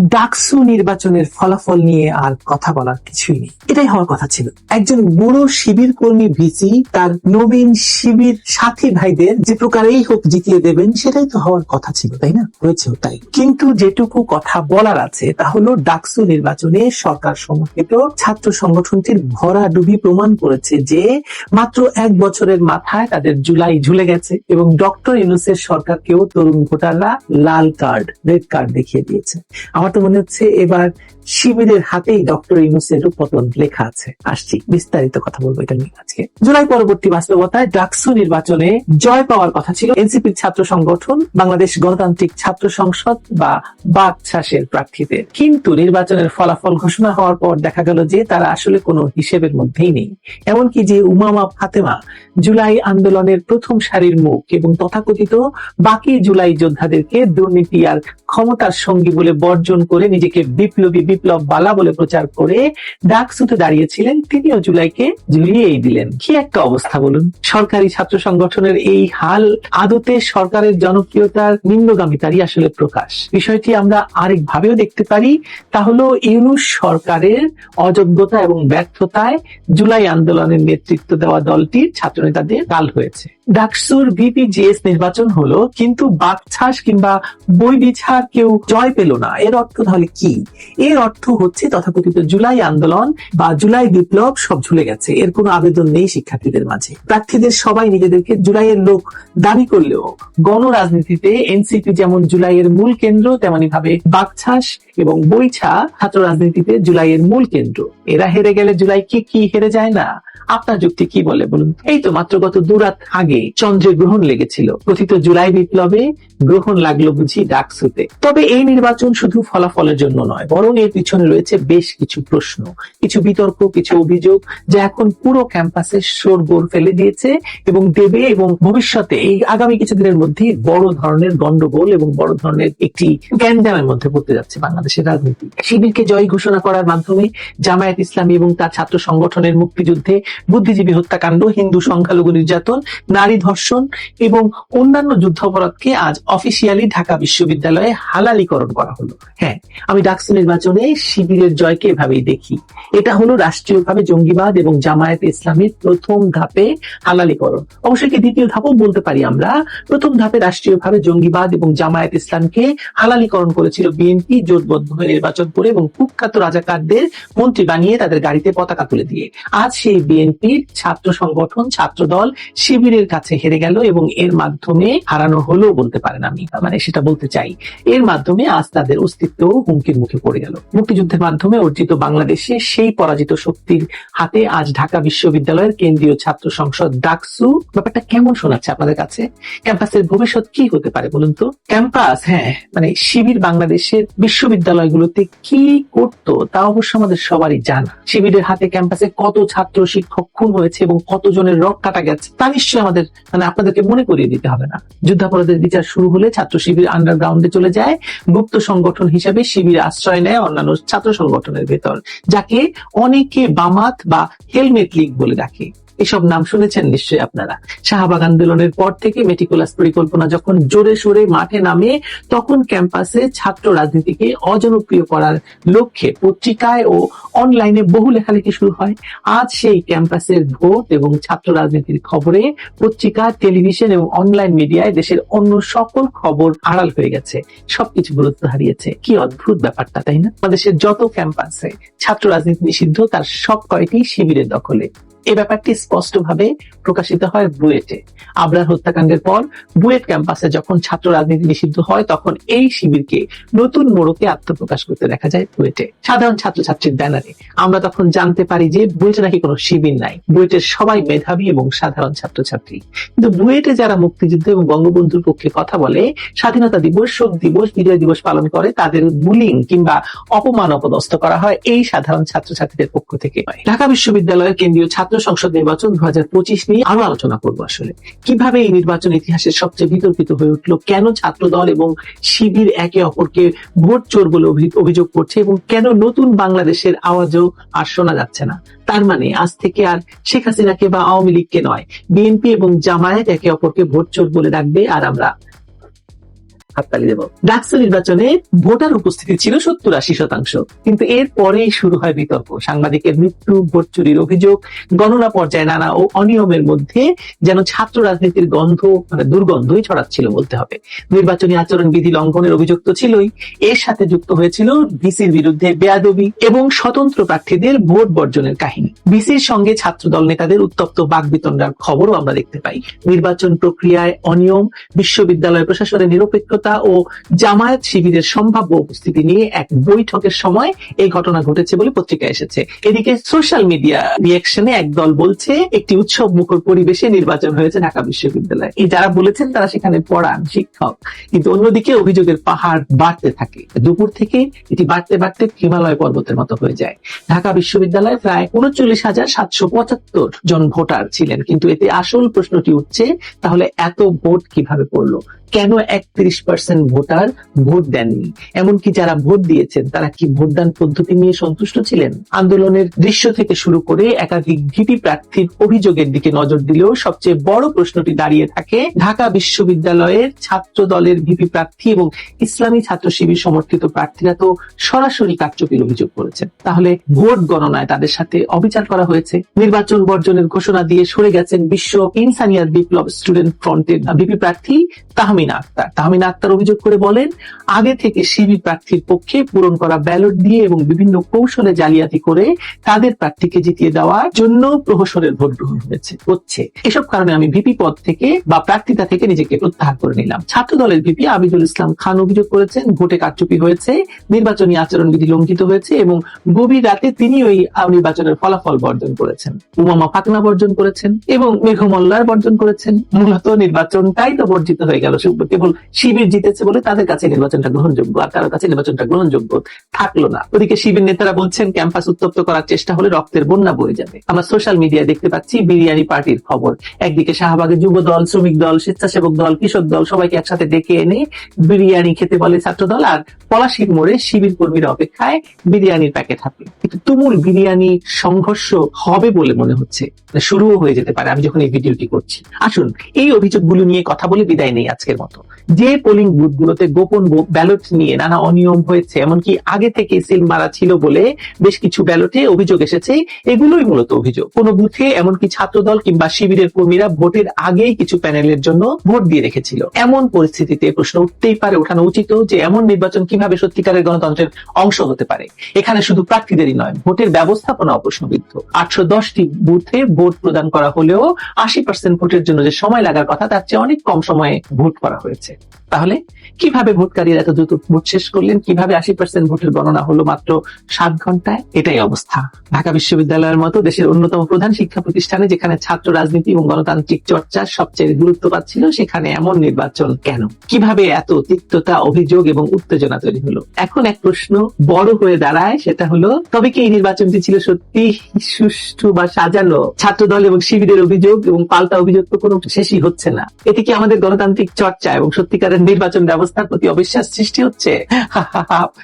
ডাকসু নির্বাচনের ফলাফল নিয়ে আর কথা বলার কিছুই নেই। এটাই হওয়ার কথা ছিল। একজন বুড়ো শিবির কর্মী ভিসি, তার নবীন শিবির সাথী ভাইদের যে প্রকারেই হোক জিতিয়ে দেবেন, সেটাই তো হওয়ার কথা ছিল, তাই না? হয়েছেও তাই। কিন্তু যেটুকু কথা বলার আছে, তা হলো ডাকসু নির্বাচনে সরকার সমর্থিত ছাত্র সংগঠনটির ভরা ডুবি প্রমাণ করেছে যে মাত্র এক বছরের মাথায় তাদের জুলাই ঝুলে গেছে এবং ডক্টর ইউনুসের সরকারকেও তরুণ ভোটাররা লাল কার্ড, রেড কার্ড দেখিয়ে দিয়েছে। আমার তো মনে হচ্ছে এবার শিবিরের হাতেই ডক্টর ইউনুসের পতন লেখা আছে। আসছি, বিস্তারিত কথা বলব এটা নিয়ে আজকে। জুলাই পরবর্তী বাস্তবতায় ডাকসু নির্বাচনে জয় পাওয়ার কথা ছিল এনসিপির ছাত্র সংগঠন, বাংলাদেশ গণতান্ত্রিক ছাত্র সংসদ বা বাকশাসের প্রার্থীদের। কিন্তু নির্বাচনের ফলাফল ঘোষণা হওয়ার পর দেখা গেল যে তারা আসলে কোনো হিসেবের মধ্যেই নেই। এমনকি যে উমামা ফাতেমা জুলাই আন্দোলনের প্রথম সারির মুখ এবং তথাকথিত বাকি জুলাই যোদ্ধাদেরকে দুর্নীতি আর ক্ষমতার সঙ্গী বলে বর্জন করে নিজেকে বিপ্লবী, বিপ্লব বালা বলে প্রচার করে ডাকসুতে দাঁড়িয়েছিলেন, তিনিও জুলাইকে ঝুলিয়েই দিলেন। কি একটা অবস্থা বলুন। সরকারি ছাত্র সংগঠনের এই হাল আদতে সরকারের জনপ্রিয়তার নিম্নগামিতারই আসলে প্রকাশ। বিষয়টি আমরা আরেক ভাবেও দেখতে পারি, তা হলো ইউনুস সরকারের অযোগ্যতা এবং ব্যর্থতায় জুলাই আন্দোলনের নেতৃত্ব দেওয়া দলটির ছাত্রনেতাদের কাল হয়েছে। ডাকসুর বিপিজিএস নির্বাচন হলো, কিন্তু বাকছাস কিংবা বই বিছার কেউ জয় পেল না। এর অর্থ তাহলে কি? এর অর্থ হচ্ছে তথাকথিত জুলাই আন্দোলন বা জুলাই বিপ্লব সব ঝুলে গেছে। এর কোনো আবেদন নেই শিক্ষার্থীদের মাঝে। প্রার্থীদের সবাই নিজেদেরকে জুলাইয়ের লোক দাবি করলেও গণ রাজনীতিতে এনসিপি যেমন জুলাইয়ের মূল কেন্দ্র তেমনি ভাবে বাকছাস এবং বইছা ছাত্র রাজনীতিতে জুলাইয়ের মূল কেন্দ্র। এরা হেরে গেলে জুলাই কি কি হেরে যায় না? আপনার যুক্তি কি বলে বলুন? এই তো মাত্র গত দুরাত আগে চন্দ্রে গ্রহণ লেগেছিল। কথিত জুলাই বিপ্লবে গ্রহণ লাগল বুঝি ডাকসুতে। তবে এই নির্বাচন শুধু ফলাফলের জন্য নয়, বরং এর পিছনে রয়েছে বেশ কিছু প্রশ্ন, কিছু বিতর্ক, কিছু অভিযোগ, যা এখন পুরো ক্যাম্পাসে শোরগোল ফেলে দিয়েছে এবং দেবে এবং ভবিষ্যতে এই আগামী কিছুদিনের মধ্যে বড় ধরনের গন্ডগোল এবং বড় ধরনের একটি গ্যাঞ্জামের মধ্যে পড়তে যাচ্ছে বাংলাদেশের রাজনীতি। শিবিরকে জয় ঘোষণা করার মাধ্যমে জামায়াত ইসলামী এবং তার ছাত্র সংগঠনের মুক্তিযুদ্ধে বুদ্ধিজীবী হত্যাকাণ্ড, হিন্দু সংখ্যালঘু নির্যাতন, নারী ধর্ষণ এবং অন্যান্য যুদ্ধাপরাধকে আজ অফিসিয়ালি ঢাকা বিশ্ববিদ্যালয়ে হালালিকরণ করা হলো। হ্যাঁ আমি ডাকসু নির্বাচনে শিবিরের জয়কে এভাবেই দেখি। এটা হলো রাষ্ট্রীয়ভাবে জঙ্গিবাদ এবং জামায়াত ইসলামের প্রথম ধাপে হালালিকরণ। অবশ্যই কি দ্বিতীয় ধাপও বলতে পারি আমরা। প্রথম ধাপে রাষ্ট্রীয়ভাবে জঙ্গিবাদ এবং জামায়াত ইসলামকে হালালিকরণ করেছিল বিএনপি জোটবদ্ধ হয়ে নির্বাচন করে এবং কুখ্যাত রাজাকারদের মন্ত্রী বানিয়ে তাদের গাড়িতে পতাকা তুলে দিয়ে। আজ সেই বিএনপির ছাত্র সংগঠন ছাত্র দল শিবিরের কাছে হেরে গেল এবং এর মাধ্যমে হারানো হলো বলতে পারেন আমি। মানে সেটা বলতে চাই। এর মাধ্যমে আজ তাদের অস্তিত্ব হুমকির মুখে পড়ে গেল। মুক্তিযুদ্ধের মাধ্যমে অর্জিত বাংলাদেশে সেই পরাজিত শক্তির হাতে আজ ঢাকা বিশ্ববিদ্যালয়ের কেন্দ্রীয় ছাত্র সংসদ ডাকসু। ব্যাপারটা কেমন শোনাচ্ছে আপনাদের কাছে? ক্যাম্পাসের ভবিষ্যৎ কি হতে পারে বলুন তো? ক্যাম্পাস হ্যাঁ মানে শিবির বাংলাদেশের বিশ্ববিদ্যালয়গুলোতে কি করতো তা অবশ্য আমাদের সবারই জানা। শিবিরের হাতে ক্যাম্পাসে কত ছাত্র শিক্ষক খুন হয়েছে এবং কতজনের রক কাটা গেছে তা নিশ্চয়ই আমাদের মানে আপনাদেরকে মনে করিয়ে দিতে হবে না। যুদ্ধাপরাধের বিচার শুরু হলে ছাত্র শিবির আন্ডারগ্রাউন্ডে চলে যায়। গুপ্ত সংগঠন হিসেবে শিবির আশ্রয় নেয় অন্যান্য ছাত্র সংগঠনের ভেতর, যাকে অনেকে বামাত বা হেলমেট লিগ বলে ডাকে। এসব নাম শুনেছেন নিশ্চয়ই আপনারা। শাহবাগ আন্দোলনের পর থেকে মেটিকুলাস পরিকল্পনা যখন জোরে সোরে মাঠে নামে, তখন ক্যাম্পাসে ছাত্র রাজনীতিকে অজনপ্রিয় করার লক্ষ্যে পত্রিকায় ও অনলাইনে বহু লেখালেখি শুরু হয়। আজ সেই ক্যাম্পাসের ভোট এবং ছাত্র রাজনীতির খবরে পত্রিকা, টেলিভিশন এবং অনলাইন মিডিয়ায় দেশের অন্য সকল খবর আড়াল হয়ে গেছে। সবকিছু গুরুত্ব হারিয়েছে। কি অদ্ভুত ব্যাপারটা, তাই না? আমাদের যত ক্যাম্পাসে ছাত্র রাজনীতি নিষিদ্ধ, তার সব কয়টি শিবিরের দখলে। এই ব্যাপারটি স্পষ্টভাবে প্রকাশিত হয় বুয়েটে। আবরার হত্যাকাণ্ডের পর বুয়েট ক্যাম্পাসে যখন ছাত্র রাজনীতি নিষিদ্ধ হয়, তখন এই শিবিরকে নতুন মোড়কে আত্মপ্রকাশ করতে দেখা যায় বুয়েটে। সাধারণ ছাত্রছাত্রীর ব্যানারে। আমরা তখন জানতে পারি যে বুয়েটে নাকি কোনো শিবির নাই। বুয়েটের সবাই মেধাবী এবং সাধারণ ছাত্রছাত্রী। কিন্তু বুয়েটে যারা মুক্তিযুদ্ধ এবং বঙ্গবন্ধুর পক্ষে কথা বলে, স্বাধীনতা দিবস, শোক দিবস, বিজয় দিবস পালন করে, তাদের বুলিং কিংবা অপমান অপদস্থ করা হয় এই সাধারণ ছাত্রছাত্রীদের পক্ষ থেকে হয় ঢাকা বিশ্ববিদ্যালয়ের কেন্দ্রীয় ছাত্র সংসদ নির্বাচন দু নিয়ে আরও আলোচনা করব আসলে। কীভাবে এই নির্বাচন ইতিহাসের সবচেয়ে বিতর্কিত হয়ে উঠল? কেন ছাত্র দল এবং শিবির একে অপরকে ভোট চোর বলে অভিযোগ করছে এবং কেন নতুন বাংলাদেশের আওয়াজও আর শোনা যাচ্ছে না? তার মানে আজ থেকে আর শেখ হাসিনাকে বা আওয়ামী লীগকে নয়, বিএনপি এবং জামায়াত একে অপরকে ভোট চোর বলে ডাকবে আর আমরা হাততালি দেব। ডাকসু নির্বাচনে ভোটার উপস্থিতি ছিল সত্তর আশি শতাংশ। কিন্তু এর পরেই শুরু হয় বিতর্ক। সাংবাদিকের মৃত্যু, ভোট চুরির অভিযোগ, গণনা পর্যায়ে নানা ও অনিয়মের মধ্যে যেন ছাত্র রাজনীতির গন্ধ মানে দুর্গন্ধই ছড়াচ্ছিল বলতে হবে। নির্বাচনী আচরণ বিধি লঙ্ঘনের অভিযোগ তো ছিলই। এর সাথে যুক্ত হয়েছিল ভিসির বিরুদ্ধে বেয়াদবি এবং স্বতন্ত্র প্রার্থীদের ভোট বর্জনের কাহিনী। ভিসির সঙ্গে ছাত্র দল নেতাদের উত্তপ্ত বাক বাগবিতণ্ডার খবরও আমরা দেখতে পাই। নির্বাচন প্রক্রিয়ায় অনিয়ম, বিশ্ববিদ্যালয় প্রশাসনের নিরপেক্ষতা ও জামায়াত শিবিরের সম্ভাব্য উপস্থিতি নিয়ে এক বৈঠকের সময় এই ঘটনা ঘটেছে বলে পত্রিকায় এসেছে। এদিকে সোশ্যাল মিডিয়া রিয়াকশনে একদল বলছে, একটি উৎসব মুখর পরিবেশে নির্বাচন হয়েছে ঢাকা বিশ্ববিদ্যালয়ে। এই যারা বলেছেন তারা সেখানে পড়ান শিক্ষক। কিন্তু অন্যদিকে অভিযোগের পাহাড় বাড়তে থাকে। দুপুর থেকে এটি বাড়তে বাড়তে হিমালয় পর্বতের মতো হয়ে যায়। ঢাকা বিশ্ববিদ্যালয়ে প্রায় উনচল্লিশ হাজার সাতশো পঁচাত্তর জন ভোটার ছিলেন। কিন্তু এতে আসল প্রশ্নটি উঠছে, তাহলে এত ভোট কীভাবে পড়ল? কেন একত্রিশ পার্সেন্ট ভোটার ভোট দেননি? এমনকি যারা ভোট দিয়েছেন, তারা কি ভোটদান পদ্ধতি নিয়ে সন্তুষ্ট ছিলেন? আন্দোলনের দৃশ্য থেকে শুরু করে একাধিক ভিপি প্রার্থীর অভিযোগের দিকে নজর দিলেও সবচেয়ে বড় প্রশ্নটি দাঁড়িয়ে থাকে ঢাকা বিশ্ববিদ্যালয়ের ছাত্র দলের ভিপি প্রার্থী এবং ইসলামী ছাত্র শিবির সমর্থিত প্রার্থীরা তো সরাসরি কারচুপির অভিযোগ করেছেন। তাহলে ভোট গণনায় তাদের সাথে অবিচার করা হয়েছে? নির্বাচন বর্জনের ঘোষণা দিয়ে সরে গেছেন বিশ্ব ইনসানিয়ার বিপ্লব স্টুডেন্ট ফ্রন্টের ভিপি প্রার্থী তাহমিনা আক্তার। তাহমিনা আক্তার অভিযোগ করে বলেন, আগে থেকে শিবির প্রার্থীর পক্ষে পূরণ করা ব্যালট দিয়ে এবং বিভিন্ন কৌশলে জালিয়াতি করে তাদের প্রার্থীকে জিতিয়ে দেওয়ার জন্য প্রহসনের ভোট গ্রহণ হয়েছে, হচ্ছে। এসব কারণে আমি ভিপি পদ থেকে বা প্রার্থিতা থেকে নিজেকে প্রত্যাহার করে নিলাম। ছাত্র দলের ভিপি আবিদুল ইসলাম খান অভিযোগ করেছেন, ভোটে কারচুপি হয়েছে, নির্বাচনী আচরণ বিধি লঙ্ঘিত হয়েছে এবং গভীর রাতে তিনি ওই নির্বাচনের ফলাফল বর্জন করেছেন। উমামা ফাতনা বর্জন করেছেন এবং মেঘমল্লার বর্জন করেছেন। মূলত নির্বাচনটাই তো বর্জিত হয়ে গেল কেবল শিবির জিতেছে বলে তাদের কাছে নির্বাচনটা গ্রহণযোগ্য আর কারোর কাছে নির্বাচনটা গ্রহণযোগ্য থাকল না। ওদিকে শিবির নেতারা বলছেন, ক্যাম্পাস উত্তপ্ত করার চেষ্টা হলে রক্তের বন্যা বয়ে যাবে। আমরা সোশ্যাল মিডিয়ায় দেখতে পাচ্ছি বিরিয়ানি পার্টির খবর। একদিকে শাহবাগে যুব দল, শ্রমিক দল, স্বেচ্ছাসেবক দল, কৃষক দল সবাইকে একসাথে ডেকে এনে বিরিয়ানি খেতে বলে ছাত্র দল আর পলাশির মোড়ে শিবির কর্মীরা অপেক্ষায় বিরিয়ানির প্যাকেট হাতে। তুমুল বিরিয়ানি সংঘর্ষ হবে বলে মনে হচ্ছে। শুরুও হয়ে যেতে পারে। আমি যখন এই ভিডিওটি করছি। আসুন, এই অভিযোগগুলো নিয়ে কথা বলে বিদায় নেই আজকের মতো। যে পোলিং বুথগুলোতে গোপন ব্যালট নিয়ে নানা অনিয়ম হয়েছে, এমনকি আগে থেকে সিল মারা ছিল বলে বেশ কিছু ব্যালটে অভিযোগ এসেছে, এগুলোই মূলত অভিযোগ। কোন বুথে এমনকি ছাত্রদল কিংবা শিবিরের কর্মীরা ভোটের আগেই কিছু প্যানেলের জন্য ভোট দিয়ে রেখেছিল। এমন পরিস্থিতিতে প্রশ্ন উঠতেই পারে, ওঠানো উচিত যে এমন নির্বাচন কীভাবে সত্যিকারের গণতন্ত্রের অংশ হতে পারে। এখানে শুধু প্রার্থীদেরই নয়, ভোটের ব্যবস্থাপনা প্রশ্নবিদ্ধ। আটশো দশটি বুথে ভোট প্রদান করা হলেও আশি পার্সেন্ট ভোটের জন্য যে সময় লাগার কথা, তার চেয়ে অনেক কম সময়ে ভোট করা হয়েছে। তাহলে কীভাবে ভোটকারীরা এত দ্রুত ভোট শেষ করলেন? কীভাবে আশি পার্সেন্ট ভোটের গণনা হলো মাত্র সাত ঘন্টায়? এটাই অবস্থা। ঢাকা বিশ্ববিদ্যালয়ের মতো দেশের অন্যতম প্রধান শিক্ষা প্রতিষ্ঠানে যেখানে ছাত্র রাজনীতি এবং গণতান্ত্রিক চর্চা সবচেয়ে গুরুত্ব পাচ্ছিল, সেখানে এমন নির্বাচন কেন? কীভাবে এত তিক্ততা, অভিযোগ এবং উত্তেজনা তৈরি হলো? এখন এক প্রশ্ন বড় হয়ে দাঁড়ায়, সেটা হলো, তবে কি এই নির্বাচনটি ছিল সত্যি সুষ্ঠু বা সাজানো? ছাত্র দল এবং শিবিরের অভিযোগ এবং পাল্টা অভিযোগ তো কোনো শেষই হচ্ছে না। এটি কি আমাদের গণতান্ত্রিক চর্চা এবং সত্যিকারের নির্বাচন ব্যবস্থার প্রতি অবিশ্বাস সৃষ্টি হচ্ছে।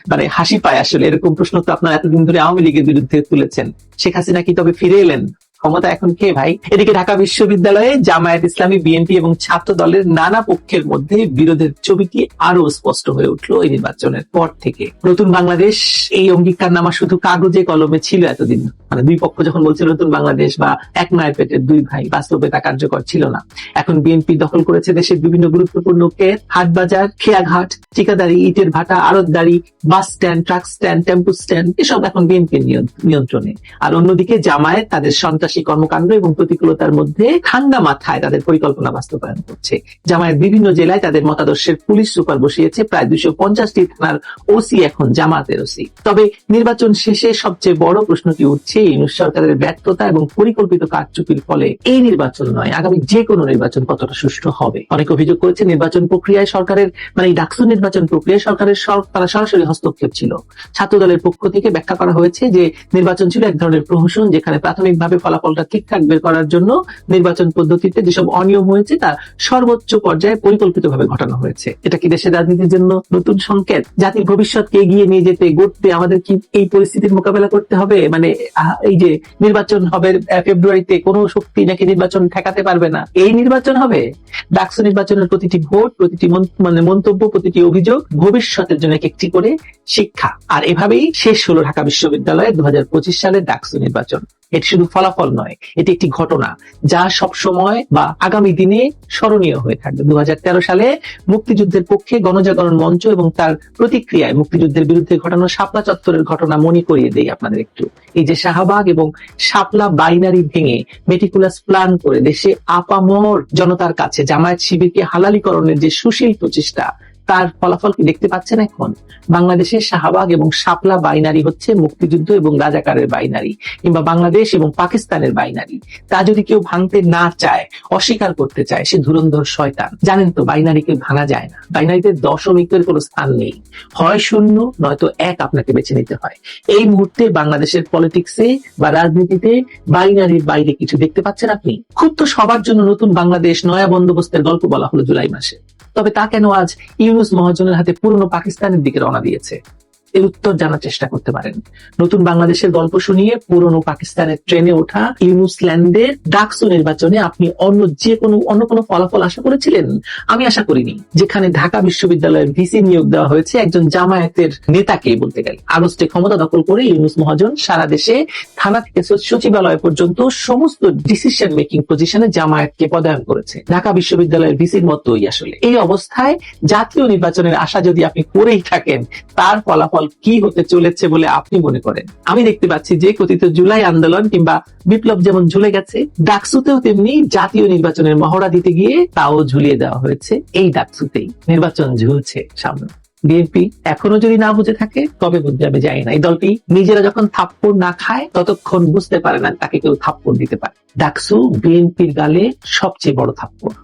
মানে হাসি পায় আসলে। এরকম প্রশ্ন তো আপনারা এতদিন ধরে আওয়ামী লীগের বিরুদ্ধে তুলেছেন। শেখ হাসিনা কি তবে ফিরে এলেন? ক্ষমতা এখন কে ভাই? এদিকে ঢাকা বিশ্ববিদ্যালয়ে জামায়াত ইসলামী, বিএনপি এবং ছাত্র দলের নানা পক্ষের মধ্যে বিরোধের ছবিটি আরও স্পষ্ট হয়ে উঠল এই নির্বাচনের পর থেকে। নতুন বাংলাদেশ এই অঙ্গীকার নামা শুধু কাগজে কলমে ছিল এতদিন। মানে দুই পক্ষ যখন বলছে নতুন বাংলাদেশ বা এক মায়ের পেটের দুই ভাই, বাস্তবে তা কার্যকর ছিল না। এখন বিএনপি দখল করেছে দেশের বিভিন্ন গুরুত্বপূর্ণ কের হাট বাজার খেয়াঘাট, ঠিকাদারি, ইটের ভাটা, আড়তদারি, bus stand, truck stand, tempo stand, এসব এখন বিএনপির নিয়ন্ত্রণে। আর অন্যদিকে জামায়াত তাদের সন্ত্রাসী কর্মকাণ্ড এবং প্রতিকূলতার মধ্যে ঠান্ডা মাথায় তাদের পরিকল্পনা বাস্তবায়ন করছে। জামায়াত বিভিন্ন জেলায় তাদের মতাদর্শের পুলিশ সুপার বসিয়েছে, প্রায় দুইশো পঞ্চাশটি থানার ওসি এখন জামাতের ওসি। তবে নির্বাচন শেষে সবচেয়ে বড় প্রশ্নটি উঠছে ইউনুস সরকারের ব্যর্থতা এবং পরিকল্পিত কারচুপির ফলে এই নির্বাচন নয়, আগামী যে কোনো নির্বাচন কতটা সুষ্ঠু হবে? অনেক অভিযোগ করেছে নির্বাচন প্রক্রিয়ায় সরকারের মানে এই ডাকসু নির্বাচন প্রক্রিয়ায় সরকারের তারা সরাসরি হস্তক্ষেপ ছিল। ছাত্র দলের পক্ষ থেকে ব্যাখ্যা করা হয়েছে যে নির্বাচন ছিল এক ধরনের প্রহসন যেখানে প্রাথমিকভাবে ফলাফলটা ঠিকঠাক বের করার জন্য নির্বাচন পদ্ধতিতে যেসব অনিয়ম হয়েছে তা সর্বোচ্চ পর্যায়ে পরিকল্পিতভাবে ঘটানো হয়েছে। এটা কি দেশের রাজনীতির জন্য নতুন সংকেত? জাতির ভবিষ্যৎকে এগিয়ে নিয়ে যেতে গড়তে আমাদের কি এই পরিস্থিতির মোকাবেলা করতে হবে? মানে এই যে নির্বাচন হবে ফেব্রুয়ারিতে কোনো শক্তি নাকি নির্বাচন ঠেকাতে পারবে না। এই নির্বাচন হবে। ডাকসু নির্বাচনের প্রতিটি ভোট, প্রতিটি মন- মানে মন্তব্য, প্রতিটি অভিযোগ ভবিষ্যতের জন্য এক একটি করে শিক্ষা। আর এভাবেই শেষ হলো ঢাকা বিশ্ববিদ্যালয়ের দু হাজার পঁচিশ সালের ডাকসু নির্বাচন। এটি শুধু ফলাফল নয়, এটি একটি ঘটনা যা সব সময় বা আগামী দিনে স্মরণীয় হয়ে থাকবে। দু সালে মুক্তিযুদ্ধের পক্ষে গণজাগরণ মঞ্চ এবং তার প্রতিক্রিয়ায় মুক্তিযুদ্ধের বিরুদ্ধে ঘটানো শাপলা চত্বরের ঘটনা মনে করিয়ে দেই আপনাদের একটু। এই যে শাহবাগ এবং শাপলা বাইনারি ভেঙে মেটিকুলাস প্ল্যান করে দেশে আপামর জনতার কাছে জামায়াত শিবিরকে হালালিকরণের যে সুশীল প্রচেষ্টা তার ফলাফল কি দেখতে পাচ্ছেন এখন? বাংলাদেশের শাহবাগ এবং শাপলা বাইনারি হচ্ছে মুক্তিযুদ্ধ এবং রাজাকারের বাইনারি, কিংবা বাংলাদেশ এবং পাকিস্তানের বাইনারি। তা যদি কেউ ভাঙতে না চায়, অস্বীকার করতে চায়, সে ধুরন্ধর শয়তান। জানেন তো, বাইনারিকে ভাঙা যায় না। বাইনারিতে দশমিকের কোনো স্থান নেই। হয় শূন্য, নয়তো এক আপনাকে বেছে নিতে হয়। এই মুহূর্তে বাংলাদেশের পলিটিক্সে বা রাজনীতিতে বাইনারির বাইরে কিছু দেখতে পাচ্ছেন আপনি? খুব তো সবার জন্য নতুন বাংলাদেশ নয়া বন্দোবস্তের গল্প বলা হলো জুলাই মাসে। তবে তা কেন আজ ইউনুস মহাজনের হাতে পুরনো পাকিস্তানের দিকে রওনা দিয়েছে? এর উত্তর জানার চেষ্টা করতে পারেন। নতুন বাংলাদেশের গল্প শুনিয়ে পুরনো পাকিস্তানের ট্রেনে ওঠা ইউনুস ল্যান্ডের ডাকসু নির্বাচনে আপনি অন্য যে কোনো অন্য কোনো ফলাফল আশা করেছিলেন? আমি আশা করিনি। যেখানে ঢাকা বিশ্ববিদ্যালয়ের ভিসি নিয়োগ দেওয়া হয়েছে, একজন জামায়াতের নেতাকে বলতে গেলে। আগস্টে ক্ষমতা দখল করে ইউনুস মহাজন সারা দেশে থানা থেকে সচিবালয় পর্যন্ত সমস্ত ডিসিশন মেকিং পজিশনে জামায়াতকে পদায়ন করেছে। ঢাকা বিশ্ববিদ্যালয়ের ভিসির মতোই আসলে। এই অবস্থায় জাতীয় নির্বাচনের আশা যদি আপনি করেই থাকেন, তার ফলাফল কি হতে চলেছে বলে আপনি মনে করেন? আমি দেখতে পাচ্ছি যে কথিত জুলাই আন্দোলন কিংবা বিপ্লব যেমন ঝুলে গেছে, ডাকসুতেও তেমনি জাতীয় নির্বাচনের মহড়া দিতে গিয়ে তাও ঝুলিয়ে দেওয়া হয়েছে এই ডাকসুতেই। নির্বাচন ঝুলছে সামনে। বিএনপি এখনও যদি না বুঝে থাকে তবে বুঝতে আমি যাই না। এই দলটি নিজেরা যখন থাপ্পড় না খায়, ততক্ষণ বুঝতে পারে না তাকে কেউ থাপ্পড় দিতে পারে। ডাকসু বিএনপির গালে সবচেয়ে বড় থাপ্পড়।